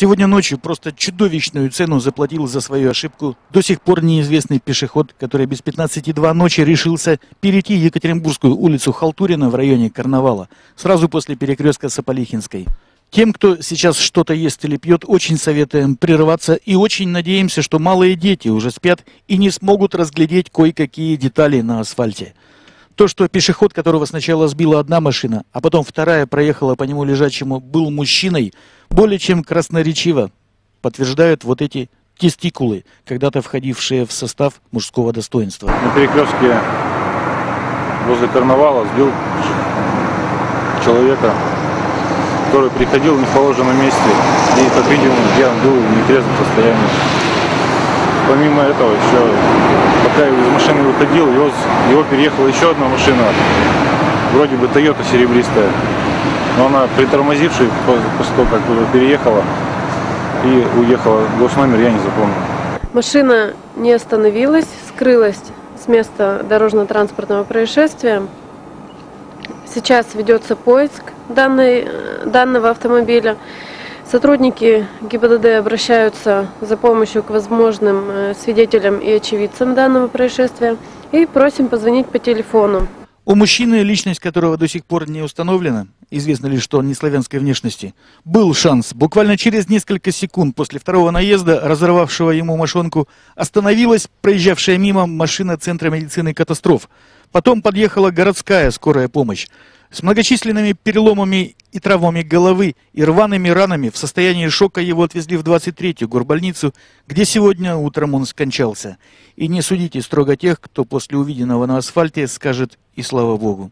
Сегодня ночью просто чудовищную цену заплатил за свою ошибку до сих пор неизвестный пешеход, который без 15,2 ночи решился перейти Екатеринбургскую улицу Халтурина в районе Карнавала, сразу после перекрестка Саполихинской. Тем, кто сейчас что-то ест или пьет, очень советуем прерываться и очень надеемся, что малые дети уже спят и не смогут разглядеть кое-какие детали на асфальте. То, что пешеход, которого сначала сбила одна машина, а потом вторая проехала по нему лежачему, был мужчиной, более чем красноречиво подтверждают вот эти тестикулы, когда-то входившие в состав мужского достоинства. На перекрестке возле карнавала сбил человека, который приходил в неположенном месте и, как видим, я был в нетрезвом состоянии. Помимо этого, еще, выходил, его, его переехала еще одна машина, вроде бы Toyota серебристая. Но она притормозившая после того, как переехала и уехала, госномер я не запомнил. Машина не остановилась, скрылась с места дорожно-транспортного происшествия. Сейчас ведется поиск данной, данного автомобиля. Сотрудники ГИБДД обращаются за помощью к возможным э, свидетелям и очевидцам данного происшествия и просим позвонить по телефону. У мужчины, личность которого до сих пор не установлена, известно лишь, что он не славянской внешности, был шанс. Буквально через несколько секунд после второго наезда, разорвавшего ему мошонку, остановилась проезжавшая мимо машина Центра медицины катастроф. Потом подъехала городская скорая помощь. С многочисленными переломами и травмами головы и рваными ранами в состоянии шока его отвезли в 23-ю горбольницу, где сегодня утром он скончался. И не судите строго тех, кто после увиденного на асфальте скажет «и слава Богу».